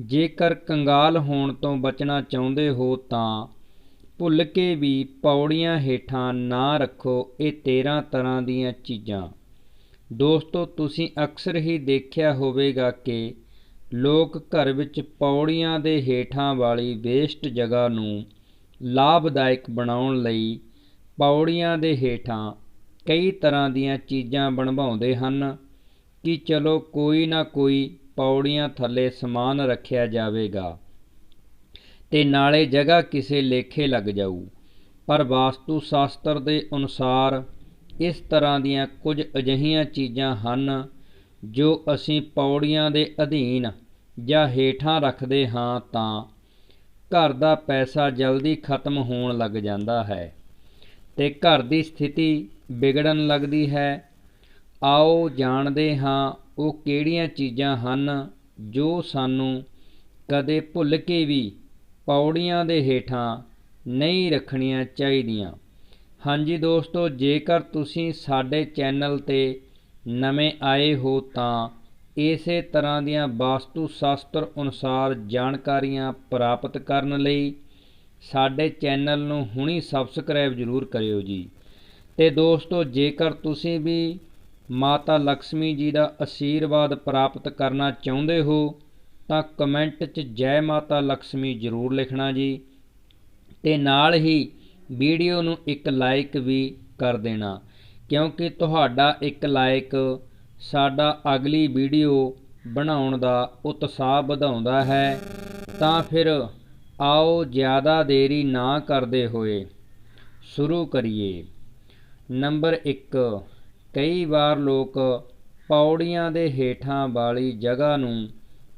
ਜੇਕਰ ਕੰਗਾਲ ਹੋਣ ਤੋਂ ਬਚਣਾ ਚਾਹੁੰਦੇ ਹੋ ਤਾਂ ਭੁੱਲ ਕੇ ਵੀ ਪੌੜੀਆਂ ਹੇਠਾਂ ਨਾ ਰੱਖੋ ਇਹ 13 ਤਰ੍ਹਾਂ ਦੀਆਂ ਚੀਜ਼ਾਂ। ਦੋਸਤੋ, ਤੁਸੀਂ ਅਕਸਰ ਹੀ ਦੇਖਿਆ ਹੋਵੇਗਾ ਕਿ ਲੋਕ ਘਰ ਵਿੱਚ ਪੌੜੀਆਂ ਦੇ ਹੇਠਾਂ ਵਾਲੀ ਵੇਸਟ ਜਗ੍ਹਾ ਨੂੰ ਲਾਭਦਾਇਕ ਬਣਾਉਣ ਲਈ ਪੌੜੀਆਂ ਦੇ ਹੇਠਾਂ ਕਈ ਤਰ੍ਹਾਂ ਦੀਆਂ ਚੀਜ਼ਾਂ ਬਣਵਾਉਂਦੇ ਹਨ ਕਿ ਚਲੋ ਕੋਈ ਨਾ ਕੋਈ ਪੌੜੀਆਂ ਥੱਲੇ ਸਮਾਨ ਰੱਖਿਆ ਜਾਵੇਗਾ ਤੇ ਨਾਲੇ ਜਗ੍ਹਾ ਕਿਸੇ ਲੇਖੇ ਲੱਗ ਜਾਊ। ਪਰ ਵਾਸਤੂ ਸ਼ਾਸਤਰ ਦੇ ਅਨੁਸਾਰ ਇਸ ਤਰ੍ਹਾਂ ਦੀਆਂ ਕੁਝ ਅਜਿਹੀਆਂ ਚੀਜ਼ਾਂ ਹਨ ਜੋ ਅਸੀਂ ਪੌੜੀਆਂ ਦੇ ਅਧੀਨ ਜਾਂ ਹੇਠਾਂ ਰੱਖਦੇ ਹਾਂ ਤਾਂ ਘਰ ਦਾ ਪੈਸਾ ਜਲਦੀ ਖਤਮ ਹੋਣ ਲੱਗ ਜਾਂਦਾ ਹੈ ਤੇ ਘਰ ਦੀ ਸਥਿਤੀ ਵਿਗੜਨ ਲੱਗਦੀ ਹੈ। ਆਓ ਜਾਣਦੇ ਹਾਂ ਉਹ ਕਿਹੜੀਆਂ ਚੀਜ਼ਾਂ ਹਨ ਜੋ ਸਾਨੂੰ ਕਦੇ ਭੁੱਲ ਕੇ ਵੀ ਪੌੜੀਆਂ ਦੇ ਹੇਠਾਂ ਨਹੀਂ ਰੱਖਣੀਆਂ ਚਾਹੀਦੀਆਂ? ਹਾਂਜੀ ਦੋਸਤੋ, ਜੇਕਰ ਤੁਸੀਂ ਸਾਡੇ ਚੈਨਲ ਤੇ ਨਵੇਂ ਆਏ ਹੋ ਤਾਂ ਇਸੇ ਤਰ੍ਹਾਂ ਦੀਆਂ ਵਾਸਤੂ ਸ਼ਾਸਤਰ ਅਨੁਸਾਰ ਜਾਣਕਾਰੀਆਂ ਪ੍ਰਾਪਤ ਕਰਨ ਲਈ ਸਾਡੇ ਚੈਨਲ ਨੂੰ ਹੁਣੀ ਸਬਸਕ੍ਰਾਈਬ ਜ਼ਰੂਰ ਕਰਿਓ ਜੀ। ਤੇ ਦੋਸਤੋ, ਜੇਕਰ ਤੁਸੀਂ ਵੀ ਮਾਤਾ ਲక్ష్ਮੀ ਜੀ ਦਾ ਅਸ਼ੀਰਵਾਦ ਪ੍ਰਾਪਤ ਕਰਨਾ ਚਾਹੁੰਦੇ ਹੋ, ਤਾਂ ਕਮੈਂਟ 'ਚ ਜੈ ਮਾਤਾ ਲక్ష్ਮੀ ਜ਼ਰੂਰ ਲਿਖਣਾ ਜੀ। ਤੇ ਨਾਲ ਹੀ ਵੀਡੀਓ ਨੂੰ ਇੱਕ ਲਾਈਕ ਵੀ ਕਰ ਦੇਣਾ, ਕਿਉਂਕਿ ਤੁਹਾਡਾ ਇੱਕ ਲਾਈਕ ਸਾਡਾ ਅਗਲੀ ਵੀਡੀਓ ਬਣਾਉਣ ਦਾ ਉਤਸ਼ਾਹ ਵਧਾਉਂਦਾ ਹੈ, ਤਾਂ ਫਿਰ ਆਓ ਜ਼ਿਆਦਾ ਦੇਰੀ ਨਾ ਕਰਦੇ ਹੋਏ ਸ਼ੁਰੂ ਕਰੀਏ। ਨੰਬਰ 1 ਕਈ ਵਾਰ ਲੋਕ ਪੌੜੀਆਂ ਦੇ ਹੇਠਾਂ ਵਾਲੀ ਜਗ੍ਹਾ ਨੂੰ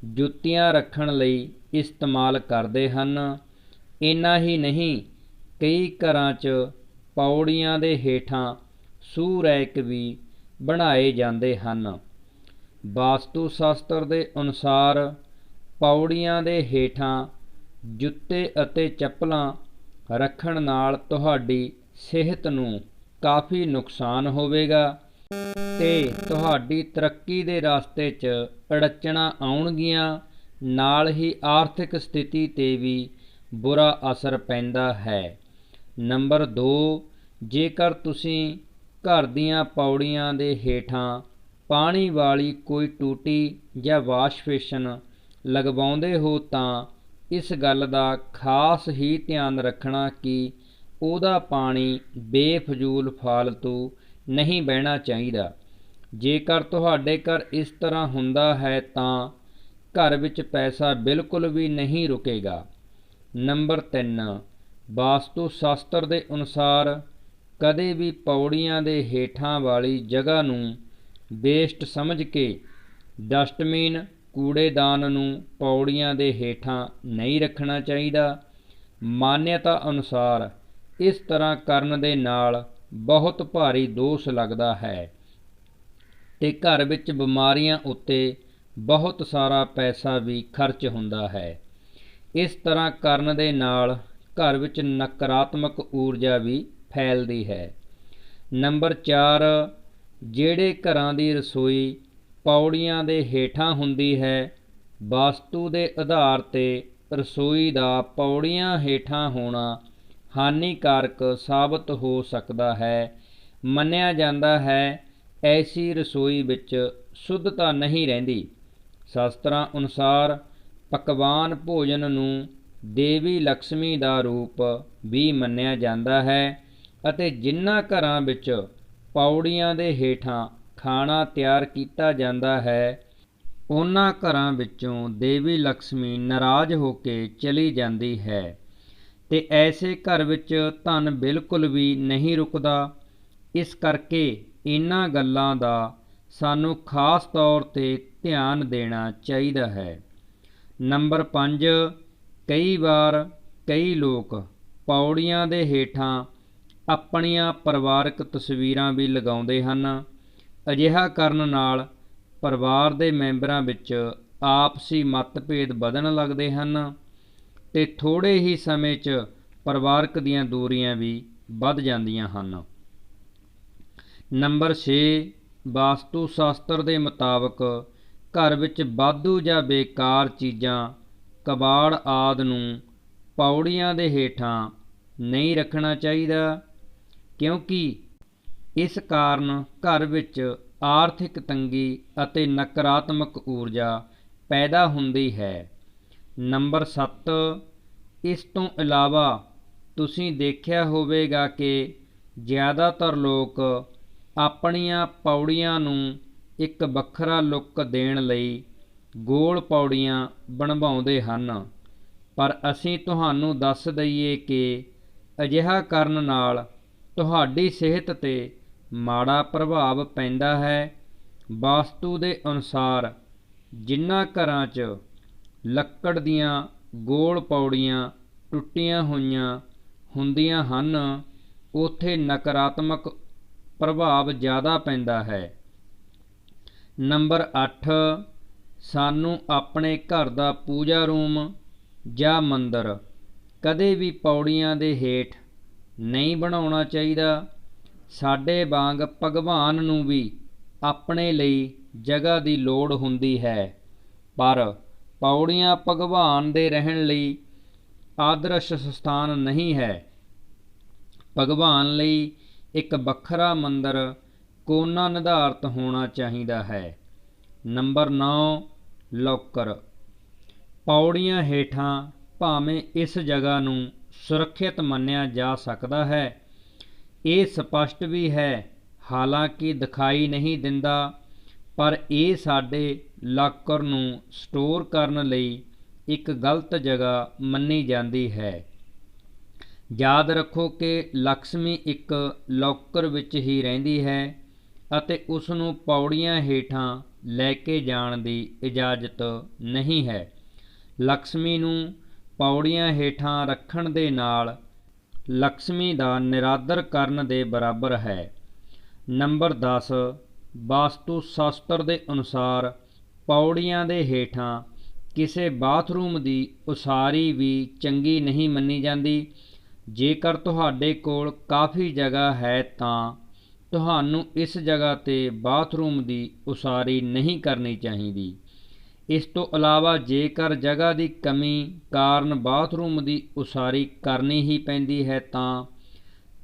ਜੁੱਤੀਆਂ ਰੱਖਣ ਲਈ ਇਸਤੇਮਾਲ ਕਰਦੇ ਹਨ। ਇੰਨਾ ਹੀ ਨਹੀਂ, ਕਈ ਘਰਾਂ 'ਚ ਪੌੜੀਆਂ ਦੇ ਹੇਠਾਂ ਸੂ ਰੈਕ ਵੀ ਬਣਾਏ ਜਾਂਦੇ ਹਨ। ਵਾਸਤੂ ਸ਼ਾਸਤਰ ਦੇ ਅਨੁਸਾਰ ਪੌੜੀਆਂ ਦੇ ਹੇਠਾਂ ਜੁੱਤੇ ਅਤੇ ਚੱਪਲਾਂ ਰੱਖਣ ਨਾਲ ਤੁਹਾਡੀ ਸਿਹਤ ਨੂੰ ਕਾਫੀ ਨੁਕਸਾਨ ਹੋਵੇਗਾ ਤੇ ਤੁਹਾਡੀ ਤਰੱਕੀ ਦੇ ਰਸਤੇ 'ਚ ਅੜਚਣਾ ਆਉਣਗੀਆਂ। ਨਾਲ ਹੀ ਆਰਥਿਕ ਸਥਿਤੀ ਤੇ ਵੀ ਬੁਰਾ ਅਸਰ ਪੈਂਦਾ ਹੈ। ਨੰਬਰ 2 ਜੇਕਰ ਤੁਸੀਂ ਘਰ ਦੀਆਂ ਪੌੜੀਆਂ ਦੇ ਹੇਠਾਂ ਪਾਣੀ ਵਾਲੀ ਕੋਈ ਟੂਟੀ ਜਾਂ ਵਾਸ਼ਬੇਸ਼ਨ ਲਗਵਾਉਂਦੇ ਹੋ ਤਾਂ ਇਸ ਗੱਲ ਦਾ ਖਾਸ ਹੀ ਧਿਆਨ ਰੱਖਣਾ ਕਿ ਉਹਦਾ ਪਾਣੀ ਬੇਫਜ਼ੂਲ ਫਾਲਤੂ ਨਹੀਂ ਬਹਿਣਾ ਚਾਹੀਦਾ। ਜੇਕਰ ਤੁਹਾਡੇ ਘਰ ਇਸ ਤਰ੍ਹਾਂ ਹੁੰਦਾ ਹੈ ਤਾਂ ਘਰ ਵਿੱਚ ਪੈਸਾ ਬਿਲਕੁਲ ਵੀ ਨਹੀਂ ਰੁਕੇਗਾ। ਨੰਬਰ 3 ਵਾਸਤੂ ਸ਼ਾਸਤਰ ਦੇ ਅਨੁਸਾਰ ਕਦੇ ਵੀ ਪੌੜੀਆਂ ਦੇ ਹੇਠਾਂ ਵਾਲੀ ਜਗ੍ਹਾ ਨੂੰ ਵੇਸਟ ਸਮਝ ਕੇ ਡਸਟਬਿਨ ਕੂੜੇਦਾਨ ਨੂੰ ਪੌੜੀਆਂ ਦੇ ਹੇਠਾਂ ਨਹੀਂ ਰੱਖਣਾ ਚਾਹੀਦਾ। ਮਾਨਿਅਤਾ ਅਨੁਸਾਰ ਇਸ ਤਰ੍ਹਾਂ ਕਰਨ ਦੇ ਨਾਲ ਬਹੁਤ ਭਾਰੀ ਦੋਸ਼ ਲੱਗਦਾ ਹੈ ਤੇ ਘਰ ਵਿੱਚ ਬਿਮਾਰੀਆਂ ਉੱਤੇ ਬਹੁਤ ਸਾਰਾ ਪੈਸਾ ਵੀ ਖਰਚ ਹੁੰਦਾ ਹੈ। ਇਸ ਤਰ੍ਹਾਂ ਕਰਨ ਦੇ ਨਾਲ ਘਰ ਵਿੱਚ ਨਕਾਰਾਤਮਕ ਊਰਜਾ ਵੀ ਫੈਲਦੀ ਹੈ। ਨੰਬਰ 4 ਜਿਹੜੇ ਘਰਾਂ ਦੀ ਰਸੋਈ ਪੌੜੀਆਂ ਦੇ ਹੇਠਾਂ ਹੁੰਦੀ ਹੈ, ਵਾਸਤੂ ਦੇ ਆਧਾਰ ਤੇ ਰਸੋਈ ਦਾ ਪੌੜੀਆਂ ਹੇਠਾਂ ਹੋਣਾ ਹਾਨੀਕਾਰਕ ਸਾਬਤ ਹੋ ਸਕਦਾ ਹੈ। ਮੰਨਿਆ ਜਾਂਦਾ ਹੈ, ਐਸੀ ਰਸੋਈ ਵਿੱਚ ਸ਼ੁੱਧਤਾ ਨਹੀਂ ਰਹਿੰਦੀ। ਸ਼ਾਸਤਰਾਂ ਅਨੁਸਾਰ ਪਕਵਾਨ ਭੋਜਨ ਨੂੰ ਦੇਵੀ ਲక్ష్ਮੀ ਦਾ ਰੂਪ ਵੀ ਮੰਨਿਆ ਜਾਂਦਾ ਹੈ ਅਤੇ ਜਿਨ੍ਹਾਂ ਘਰਾਂ ਵਿੱਚ ਪੌੜੀਆਂ ਦੇ ਹੇਠਾਂ ਖਾਣਾ ਤਿਆਰ ਕੀਤਾ ਜਾਂਦਾ ਹੈ, ਉਹਨਾਂ ਘਰਾਂ ਵਿੱਚੋਂ ਦੇਵੀ ਲక్ష్ਮੀ ਨਾਰਾਜ਼ ਹੋ ਕੇ ਚਲੀ ਜਾਂਦੀ ਹੈ। ਤੇ ਐਸੇ ਘਰ ਵਿੱਚ ਧਨ ਬਿਲਕੁਲ ਵੀ ਨਹੀਂ ਰੁਕਦਾ। ਇਸ ਕਰਕੇ ਇਹਨਾਂ ਗੱਲਾਂ ਦਾ ਸਾਨੂੰ ਖਾਸ ਤੌਰ ਤੇ ਧਿਆਨ ਦੇਣਾ ਚਾਹੀਦਾ ਹੈ। ਨੰਬਰ 5 ਕਈ ਵਾਰ ਕਈ ਲੋਕ ਪੌੜੀਆਂ ਦੇ ਹੇਠਾਂ ਆਪਣੀਆਂ ਪਰਿਵਾਰਕ ਤਸਵੀਰਾਂ ਵੀ ਲਗਾਉਂਦੇ ਹਨ। ਅਜਿਹਾ ਕਰਨ ਨਾਲ ਪਰਿਵਾਰ ਦੇ ਮੈਂਬਰਾਂ ਵਿੱਚ ਆਪਸੀ ਮਤਭੇਦ ਵਧਣ ਲੱਗਦੇ ਹਨ। ਤੇ ਥੋੜੇ ਹੀ ਸਮੇਂ 'ਚ ਪਰਿਵਾਰਕ ਦੀਆਂ ਦੂਰੀਆਂ ਵੀ ਵੱਧ ਜਾਂਦੀਆਂ ਹਨ। ਨੰਬਰ 6 ਵਾਸਤੂ ਸ਼ਾਸਤਰ ਦੇ ਮੁਤਾਬਕ ਘਰ ਵਿੱਚ ਬਾਧੂ ਜਾਂ ਬੇਕਾਰ ਚੀਜ਼ਾਂ, ਕਬਾੜ ਆਦ ਨੂੰ ਪੌੜੀਆਂ ਦੇ ਹੇਠਾਂ ਨਹੀਂ ਰੱਖਣਾ ਚਾਹੀਦਾ, ਕਿਉਂਕਿ ਇਸ ਕਾਰਨ ਘਰ ਵਿੱਚ ਆਰਥਿਕ ਤੰਗੀ ਅਤੇ ਨਕਾਰਾਤਮਕ ਊਰਜਾ ਪੈਦਾ ਹੁੰਦੀ ਹੈ। ਨੰਬਰ 7 ਇਸ ਤੋਂ ਇਲਾਵਾ ਤੁਸੀਂ ਦੇਖਿਆ ਹੋਵੇਗਾ ਕਿ ਜ਼ਿਆਦਾਤਰ ਲੋਕ ਆਪਣੀਆਂ ਪੌੜੀਆਂ ਨੂੰ ਇੱਕ ਵੱਖਰਾ ਲੁੱਕ ਦੇਣ ਲਈ ਗੋਲ ਪੌੜੀਆਂ ਬਣਵਾਉਂਦੇ ਹਨ। ਪਰ ਅਸੀਂ ਤੁਹਾਨੂੰ ਦੱਸ ਦਈਏ ਕਿ ਅਜਿਹਾ ਕਰਨ ਨਾਲ ਤੁਹਾਡੀ ਸਿਹਤ 'ਤੇ ਮਾੜਾ ਪ੍ਰਭਾਵ ਪੈਂਦਾ ਹੈ। ਵਾਸਤੂ ਦੇ ਅਨੁਸਾਰ ਜਿਨ੍ਹਾਂ ਘਰਾਂ 'ਚ ਲੱਕੜ ਦੀਆਂ ਗੋਲ ਪੌੜੀਆਂ ਟੁੱਟੀਆਂ ਹੋਈਆਂ ਹੁੰਦੀਆਂ ਹਨ। ਉੱਥੇ ਨਕਾਰਾਤਮਕ ਪ੍ਰਭਾਵ ਜ਼ਿਆਦਾ ਪੈਂਦਾ ਹੈ। ਨੰਬਰ 8 ਸਾਨੂੰ ਆਪਣੇ ਘਰ ਦਾ ਪੂਜਾ ਰੂਮ ਜਾਂ ਮੰਦਰ ਕਦੇ ਵੀ ਪੌੜੀਆਂ ਦੇ ਹੇਠ ਨਹੀਂ ਬਣਾਉਣਾ ਚਾਹੀਦਾ। ਸਾਡੇ ਵਾਂਗ ਭਗਵਾਨ ਨੂੰ ਵੀ ਆਪਣੇ ਲਈ ਜਗ੍ਹਾ ਦੀ ਲੋੜ ਹੁੰਦੀ ਹੈ। ਪਰ ਪੌੜੀਆਂ ਭਗਵਾਨ ਦੇ ਰਹਿਣ ਲਈ ਆਦਰਸ਼ ਸਥਾਨ ਨਹੀਂ ਹੈ। ਭਗਵਾਨ ਲਈ ਇੱਕ ਵੱਖਰਾ ਮੰਦਰ ਕੋਨਾ ਨਿਰਧਾਰਤ ਹੋਣਾ ਚਾਹੀਦਾ ਹੈ। Number 9 locker. ਪੌੜੀਆਂ ਹੇਠਾਂ ਭਾਵੇਂ ਇਸ ਜਗ੍ਹਾ ਨੂੰ ਸੁਰੱਖਿਅਤ ਮੰਨਿਆ ਜਾ ਸਕਦਾ ਹੈ, ਇਹ ਸਪਸ਼ਟ ਵੀ ਹੈ, ਹਾਲਾਂਕਿ ਦਿਖਾਈ ਨਹੀਂ ਦਿੰਦਾ ਪਰ ਇਹ ਸਾਡੇ ਲਾਕਰ ਨੂੰ ਸਟੋਰ ਕਰਨ ਲਈ ਇੱਕ ਗਲਤ ਜਗ੍ਹਾ ਮੰਨੀ ਜਾਂਦੀ ਹੈ। ਯਾਦ ਰੱਖੋ ਕਿ ਲక్ష్ਮੀ ਇੱਕ ਲੌਕਰ ਵਿੱਚ ਹੀ ਰਹਿੰਦੀ ਹੈ ਅਤੇ ਉਸ ਨੂੰ ਪੌੜੀਆਂ ਹੇਠਾਂ ਲੈ ਕੇ ਜਾਣ ਦੀ ਇਜਾਜ਼ਤ ਨਹੀਂ ਹੈ। ਲక్ష్ਮੀ ਨੂੰ ਪੌੜੀਆਂ ਹੇਠਾਂ ਰੱਖਣ ਦੇ ਨਾਲ ਲక్ష్ਮੀ ਦਾ ਨਿਰਾਦਰ ਕਰਨ ਦੇ ਬਰਾਬਰ ਹੈ। ਨੰਬਰ 10 ਵਾਸਤੂ ਸ਼ਾਸਤਰ ਦੇ ਅਨੁਸਾਰ ਪੌੜੀਆਂ ਦੇ ਹੇਠਾਂ ਕਿਸੇ ਬਾਥਰੂਮ ਦੀ ਉਸਾਰੀ ਵੀ ਚੰਗੀ ਨਹੀਂ ਮੰਨੀ ਜਾਂਦੀ। ਜੇਕਰ ਤੁਹਾਡੇ ਕੋਲ ਕਾਫੀ ਜਗ੍ਹਾ ਹੈ ਤਾਂ ਤੁਹਾਨੂੰ ਇਸ ਜਗ੍ਹਾ 'ਤੇ ਬਾਥਰੂਮ ਦੀ ਉਸਾਰੀ ਨਹੀਂ ਕਰਨੀ ਚਾਹੀਦੀ। ਇਸ ਤੋਂ ਇਲਾਵਾ ਜੇਕਰ ਜਗ੍ਹਾ ਦੀ ਕਮੀ ਕਾਰਨ ਬਾਥਰੂਮ ਦੀ ਉਸਾਰੀ ਕਰਨੀ ਹੀ ਪੈਂਦੀ ਹੈ ਤਾਂ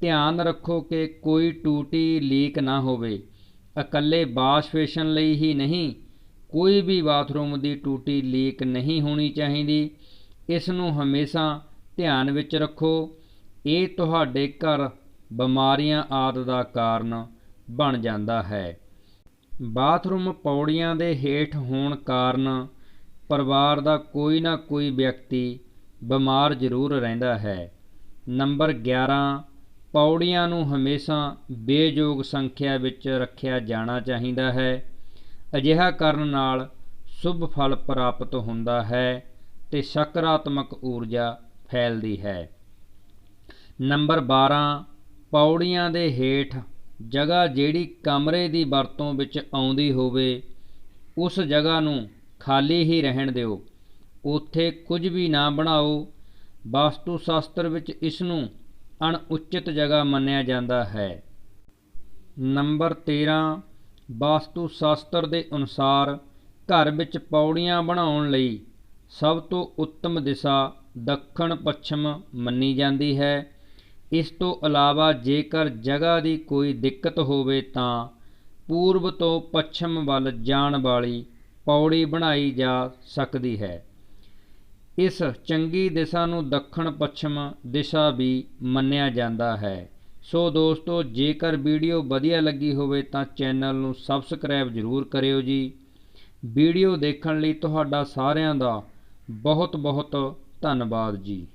ਧਿਆਨ ਰੱਖੋ ਕਿ ਕੋਈ ਟੂਟੀ ਲੀਕ ਨਾ ਹੋਵੇ। ਇਕੱਲੇ ਵਾਸ਼ ਫੇਸ਼ਨ ਲਈ ਹੀ ਨਹੀਂ, ਕੋਈ ਵੀ ਬਾਥਰੂਮ ਦੀ ਟੂਟੀ ਲੀਕ ਨਹੀਂ ਹੋਣੀ ਚਾਹੀਦੀ। ਇਸ ਨੂੰ ਹਮੇਸ਼ਾ ਧਿਆਨ ਵਿੱਚ ਰੱਖੋ। ਇਹ ਤੁਹਾਡੇ ਘਰ ਬਿਮਾਰੀਆਂ ਆਦਿ ਦਾ ਕਾਰਨ ਬਣ ਜਾਂਦਾ ਹੈ। ਬਾਥਰੂਮ ਪੌੜੀਆਂ ਦੇ ਹੇਠ ਹੋਣ ਕਾਰਨ ਪਰਿਵਾਰ ਦਾ ਕੋਈ ਨਾ ਕੋਈ ਵਿਅਕਤੀ ਬਿਮਾਰ ਜ਼ਰੂਰ ਰਹਿੰਦਾ ਹੈ। ਨੰਬਰ 11 ਪੌੜੀਆਂ ਨੂੰ ਹਮੇਸ਼ਾ ਬੇਯੋਗ ਸੰਖਿਆ ਵਿੱਚ ਰੱਖਿਆ ਜਾਣਾ ਚਾਹੀਦਾ ਹੈ। ਅਜਿਹਾ ਕਰਨ ਨਾਲ ਸ਼ੁਭ ਫਲ ਪ੍ਰਾਪਤ ਹੁੰਦਾ ਹੈ ਤੇ ਸਕਾਰਾਤਮਕ ਊਰਜਾ ਫੈਲਦੀ ਹੈ। ਨੰਬਰ 12 ਪੌੜੀਆਂ ਦੇ ਹੇਠ ਜਗ੍ਹਾ ਜਿਹੜੀ ਕਮਰੇ ਦੀ ਵਰਤੋਂ ਵਿੱਚ ਆਉਂਦੀ ਹੋਵੇ, ਉਸ ਜਗ੍ਹਾ ਨੂੰ ਖਾਲੀ ਹੀ ਰਹਿਣ ਦਿਓ। ਉੱਥੇ ਕੁਝ ਵੀ ਨਾ ਬਣਾਓ। ਵਾਸਤੂ ਸ਼ਾਸਤਰ ਵਿੱਚ ਇਸ ਨੂੰ ਅਣਉਚਿਤ ਜਗ੍ਹਾ ਮੰਨਿਆ ਜਾਂਦਾ ਹੈ। ਨੰਬਰ 13 ਵਾਸਤੂ ਸ਼ਾਸਤਰ ਦੇ ਅਨੁਸਾਰ ਘਰ ਵਿੱਚ ਪੌੜੀਆਂ ਬਣਾਉਣ ਲਈ ਸਭ ਤੋਂ ਉੱਤਮ ਦਿਸ਼ਾ ਦੱਖਣ ਪੱਛਮ ਮੰਨੀ ਜਾਂਦੀ ਹੈ। ਇਸ ਤੋਂ ਇਲਾਵਾ ਜੇਕਰ ਜਗ੍ਹਾ ਦੀ ਕੋਈ ਦਿੱਕਤ ਹੋਵੇ ਤਾਂ ਪੂਰਬ ਤੋਂ ਪੱਛਮ ਵੱਲ ਜਾਣ ਵਾਲੀ ਪੌੜੀ ਬਣਾਈ ਜਾ ਸਕਦੀ ਹੈ। ਇਸ ਚੰਗੀ ਦਿਸ਼ਾ ਨੂੰ ਦੱਖਣ ਪੱਛਮ ਦਿਸ਼ਾ ਵੀ ਮੰਨਿਆ ਜਾਂਦਾ ਹੈ। ਸੋ ਦੋਸਤੋ, ਜੇਕਰ ਵੀਡੀਓ ਵਧੀਆ ਲੱਗੀ ਹੋਵੇ ਤਾਂ ਚੈਨਲ ਨੂੰ ਸਬਸਕ੍ਰਾਈਬ ਜ਼ਰੂਰ ਕਰਿਓ ਜੀ। ਵੀਡੀਓ ਦੇਖਣ ਲਈ ਤੁਹਾਡਾ ਸਾਰਿਆਂ ਦਾ ਬਹੁਤ ਬਹੁਤ ਧੰਨਵਾਦ ਜੀ।